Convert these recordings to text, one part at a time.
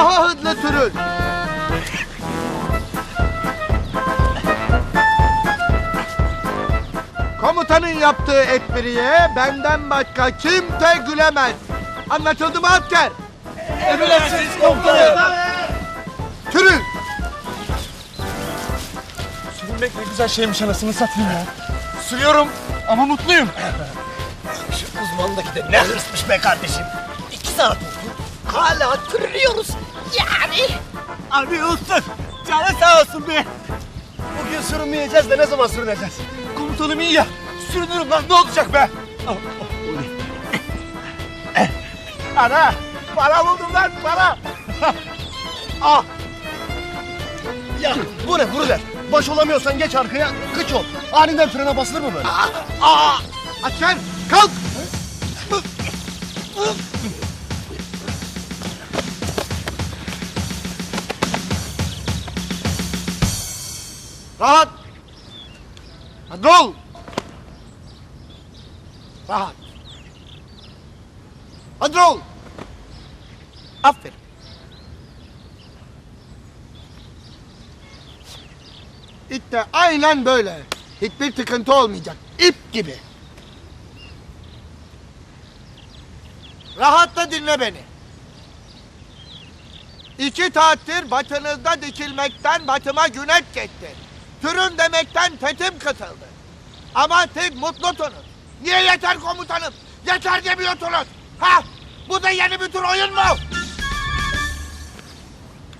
Daha hızlı sürün. Komutanın yaptığı espriye benden başka kimse gülemez. Anlaşıldı mı asker? Emredersiniz komutanım. Sürün. Sürünmek ne güzel şeymiş anasını satayım ya. Sürüyorum ama mutluyum. Şu uzmandaki de ne hırsmış be kardeşim. İki saat oldu. Hala tırlıyoruz. Yani. Abi usta canı sağ olsun be. Bugün sürünmeyeceğiz de ne zaman sürüneceğiz? Komutanım iyi ya. Sürünürüm lan ne olacak be? Ah, Ana! Para buldum lan para! ah! Ya bu ne vuruver. Baş olamıyorsan geç arkaya kıç ol. Aniden frene basılır mı böyle? Aa, asker kalk. Rahat. Hadi ol. Rahat. Hadi ol. Aferin. İşte aynen böyle. Hiçbir sıkıntı olmayacak. İp gibi. Rahatla dinle beni. İki saattir batınızda dikilmekten batıma güneş geçti. Türün demekten tetim kısıldı. Ama siz mutlusunuz. Niye yeter komutanım? Yeter demiyorsunuz. Ha? Bu da yeni bir tür oyun mu?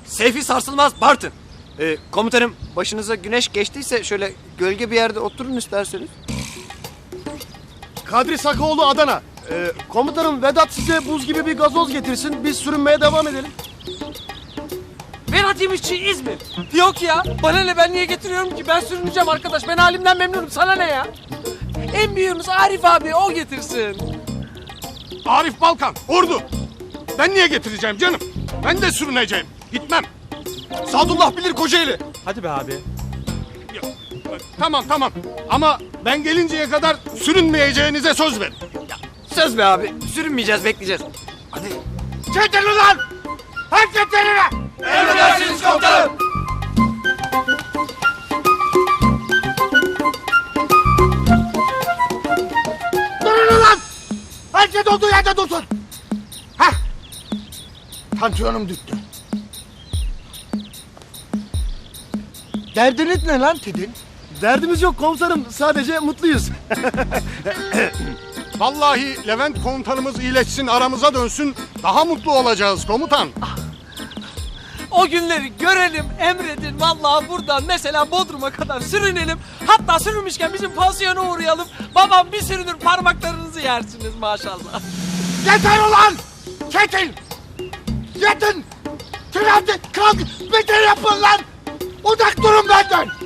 Seyfi sarsılmaz Bartın. Ee, komutanım başınıza güneş geçtiyse şöyle gölge bir yerde oturun isterseniz. Kadri Sakaoğlu Adana. Ee, komutanım Vedat size buz gibi bir gazoz getirsin. Biz sürünmeye devam edelim. Berat Yemişçi İzmir. Yok ya. Bana ne ben niye getiriyorum ki? Ben sürüneceğim arkadaş. Ben halimden memnunum. Sana ne ya? En büyüğümüz Arif abi o getirsin. Arif Balkan, Ordu. Ben niye getireceğim canım? Ben de sürüneceğim. Gitmem. Sadullah bilir Kocaeli. Hadi be abi. Ya, Tamam tamam. Ama ben gelinceye kadar sürünmeyeceğinize söz verin. Söz be abi sürünmeyeceğiz bekleyeceğiz. Hadi. Çetin ulan! Herkes olduğu yerde dursun! Hah! Tansiyonum düştü. Derdiniz ne lan Tidin? Derdimiz yok komutanım. Sadece mutluyuz. Vallahi Levent komutanımız iyileşsin aramıza dönsün. Daha mutlu olacağız komutan. O günleri görelim, emredin. Vallahi buradan mesela Bodrum'a kadar sürünelim. Hatta sürünmüşken bizim pansiyona uğrayalım. Babam bir sürünür parmaklarınızı yersiniz maşallah. Yeter ulan! Çetin! Yetin! Trafik kalk! Bitir yapın lan! Uzak durun benden!